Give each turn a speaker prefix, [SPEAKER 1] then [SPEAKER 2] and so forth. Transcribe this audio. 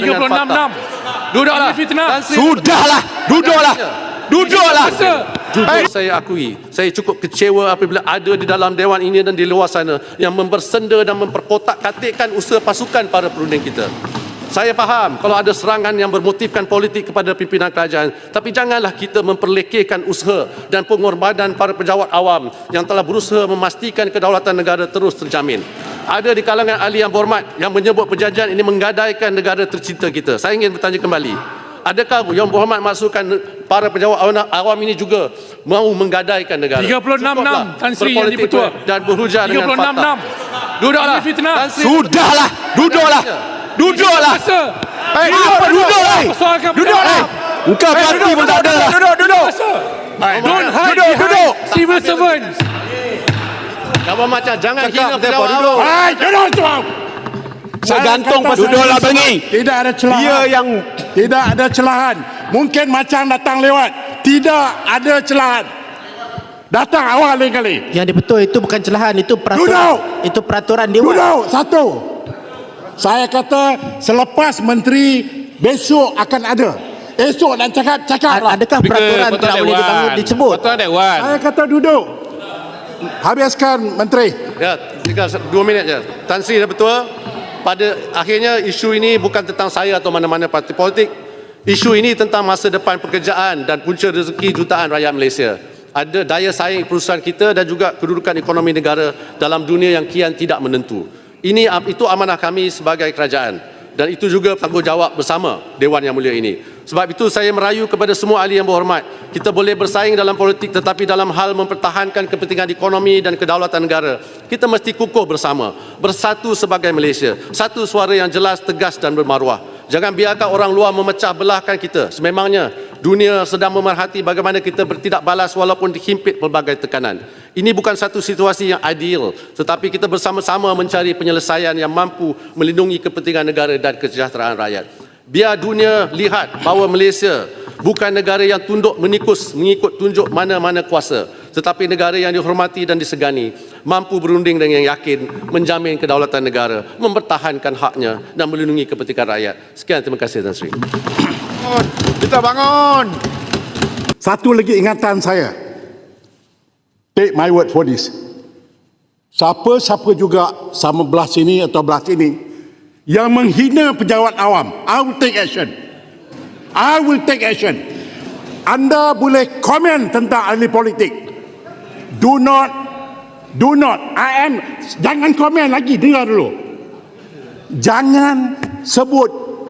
[SPEAKER 1] dengan
[SPEAKER 2] 36
[SPEAKER 1] fakta.
[SPEAKER 2] 6.
[SPEAKER 1] Duduklah.
[SPEAKER 3] Sudahlah, duduklah. Duduklah.
[SPEAKER 1] Jujur saya akui, saya cukup kecewa apabila ada di dalam dewan ini dan di luar sana yang membersenda dan memperkotak-katikkan usaha pasukan para perunding kita. Saya faham kalau ada serangan yang bermotifkan politik kepada pimpinan kerajaan, tapi janganlah kita memperlekehkan usaha dan pengorbanan para pejabat awam yang telah berusaha memastikan kedaulatan negara terus terjamin. Ada di kalangan ahli yang berhormat yang menyebut perjanjian ini menggadaikan negara tercinta kita. Saya ingin bertanya kembali, Adakah Yang Berhormat maksudkan para pejabat awam- awam ini juga mahu menggadaikan negara?
[SPEAKER 2] 36-6,
[SPEAKER 1] Cukuplah
[SPEAKER 2] Tan Sri yang dipertua.
[SPEAKER 1] Dan berhujah dengan
[SPEAKER 2] 36-6.
[SPEAKER 1] fakta. Duduklah.
[SPEAKER 2] Ini fitnah.
[SPEAKER 1] Tan Sri-
[SPEAKER 3] Sudahlah, duduklah. Duduklah.
[SPEAKER 2] Masa.
[SPEAKER 3] Eh, apa duduk eh?
[SPEAKER 2] Persoalkan
[SPEAKER 3] Duduklah. Engkau parti pun tak ada lah.
[SPEAKER 4] Duduk, duduk.
[SPEAKER 2] Masa. Don't hide
[SPEAKER 3] Duduk,
[SPEAKER 2] behind
[SPEAKER 3] duduk.
[SPEAKER 2] civil servants.
[SPEAKER 1] Abang macam jangan
[SPEAKER 4] Cakap
[SPEAKER 1] hina pejabat
[SPEAKER 4] duduk.
[SPEAKER 1] awam.
[SPEAKER 5] Hai, duduk tuan.
[SPEAKER 3] Saya gantung pasal duduklah bengi.
[SPEAKER 5] Tidak ada celahan.
[SPEAKER 3] Dia yang
[SPEAKER 5] Tidak ada celahan. Mungkin macam datang lewat. Tidak ada celahan. Datang awal lain kali.
[SPEAKER 6] Yang dibetul itu bukan celahan, itu peraturan.
[SPEAKER 5] Duduk.
[SPEAKER 6] Itu peraturan dewan.
[SPEAKER 5] Duduk. Satu. Saya kata selepas menteri besok akan ada. Esok nak cakap, cakap lah.
[SPEAKER 6] Adakah peraturan tidak boleh dibangun disebut?
[SPEAKER 4] Peraturan Dewan.
[SPEAKER 5] Saya kata duduk. Habiskan menteri.
[SPEAKER 1] Ya, tinggal dua minit je. Tan Sri dah betul. Pada akhirnya isu ini bukan tentang saya atau mana-mana parti politik. Isu ini tentang masa depan pekerjaan dan punca rezeki jutaan rakyat Malaysia. Ada daya saing perusahaan kita dan juga kedudukan ekonomi negara dalam dunia yang kian tidak menentu. Ini itu amanah kami sebagai kerajaan dan itu juga tanggungjawab bersama Dewan Yang Mulia ini. Sebab itu saya merayu kepada semua ahli yang berhormat. Kita boleh bersaing dalam politik tetapi dalam hal mempertahankan kepentingan ekonomi dan kedaulatan negara, kita mesti kukuh bersama, bersatu sebagai Malaysia. Satu suara yang jelas, tegas dan bermaruah. Jangan biarkan orang luar memecah belahkan kita. Sememangnya dunia sedang memerhati bagaimana kita bertindak balas walaupun dihimpit pelbagai tekanan. Ini bukan satu situasi yang adil, tetapi kita bersama-sama mencari penyelesaian yang mampu melindungi kepentingan negara dan kesejahteraan rakyat. Biar dunia lihat bahawa Malaysia bukan negara yang tunduk menikus mengikut tunjuk mana-mana kuasa, tetapi negara yang dihormati dan disegani, mampu berunding dengan yakin, menjamin kedaulatan negara, mempertahankan haknya dan melindungi kepentingan rakyat. Sekian, terima kasih Tan Sri.
[SPEAKER 5] Kita bangun. Satu lagi ingatan saya. Take my word for this. Siapa-siapa juga sama belah sini atau belah sini yang menghina pejabat awam, I will take action. I will take action. Anda boleh komen tentang ahli politik. Do not, do not. I am, jangan komen lagi, dengar dulu. Jangan sebut